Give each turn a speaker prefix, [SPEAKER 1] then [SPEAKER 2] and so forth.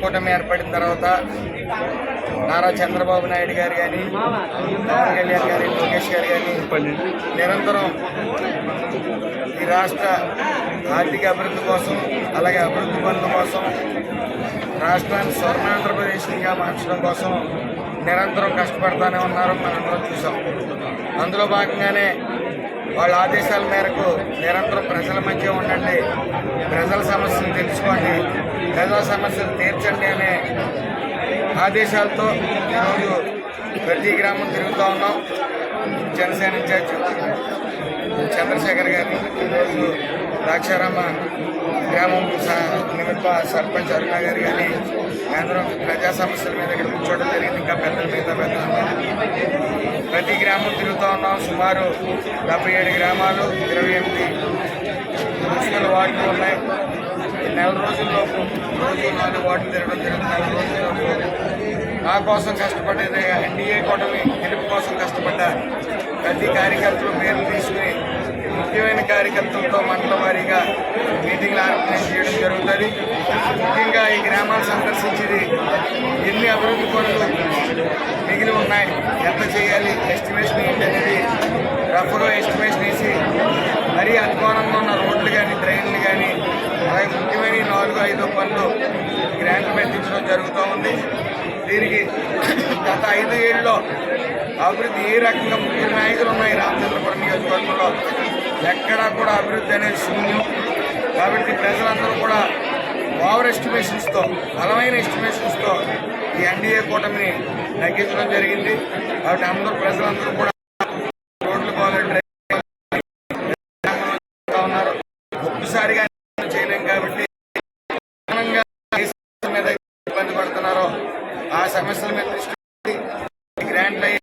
[SPEAKER 1] కూటమి ఏర్పడిన తర్వాత నారా చంద్రబాబు నాయుడు గారు కానీ పవన్ కళ్యాణ్ గారి లోకేష్ గారు కానీ నిరంతరం ఈ రాష్ట్ర ఆర్థిక అభివృద్ధి కోసం అలాగే అభివృద్ధి పనుల కోసం రాష్ట్రాన్ని స్వర్ణాంధ్రప్రదేశ్గా మార్చడం కోసం నిరంతరం కష్టపడతానే ఉన్నారు మనందరం చూసాం. అందులో భాగంగానే వాళ్ళ ఆదేశాల మేరకు నిరంతరం ప్రజల మధ్య ఉండండి ప్రజల సమస్యలు తెలుసుకోండి ప్రజా సమస్యలు తీర్చండి అనే ఆదేశాలతో ఈరోజు ప్రతి గ్రామం తిరుగుతూ ఉన్నాం. జనసేన ఇన్ఛార్జ్ చంద్రశేఖర్ గారు ఈరోజు ద్రాక్షారామ గ్రామం నిమిత్త సర్పంచ్ అరుణ గారు కానీ కేంద్రం ప్రజా సమస్యల మీద ఇక్కడ కూర్చోవడం జరిగింది. ఇంకా పెద్దల మీద పెద్ద ప్రతి గ్రామం తిరుగుతూ ఉన్నాం. సుమారు డెబ్బై ఏడు గ్రామాలు ఇరవై ఎనిమిది మున్సిపల్ వార్డులు ఉన్నాయి. నెల రోజుల్లోపు రోజు ఓట్లు తిరగడం జరుగుతుంది నెల రోజుల్లోపు నా కోసం కష్టపడేది ఎన్డీఏ కూటమి గెలుపు కోసం కష్టపడ్డ ప్రతి కార్యకర్తలు పేర్లు తీసుకుని ముఖ్యమైన కార్యకర్తలతో మండల వారీగా మీటింగ్లు ఆర్గనైజ్ చేయడం జరుగుతుంది. ముఖ్యంగా ఈ గ్రామాలు సందర్శించేది ఎన్ని అభివృద్ధి పనులు మిగిలి ఉన్నాయి ఎంత చేయాలి ఎస్టిమేషన్ ఏంటి అనేది రఫ్గా ఎస్టిమేషన్ వేసి మరీ అనుకోనంగా ఉన్న రోడ్లు కానీ డ్రైన్లు కానీ అలాగే ముఖ్యమైన ఈ నాలుగు ఐదు పనులు గ్రాంట్ పెట్టించడం జరుగుతూ ఉంది దీనికి గత ఐదు ఏళ్ళలో అభివృద్ధి ఏ రకంగా ముఖ్య నాయకులు ఉన్నాయి? రామచంద్రపురం నియోజకవర్గంలో ఎక్కడా కూడా అభివృద్ధి అనేది శూన్యం. కాబట్టి ప్రజలందరూ కూడా ఓవర్ ఎస్టిమేషన్స్తో బలమైన ఎస్టిమేషన్స్తో ఈ ఎన్డీఏ కూటమిని తగ్గించడం జరిగింది. కాబట్టి అందరూ ప్రజలందరూ కూడా ల్యాండ్ లైన్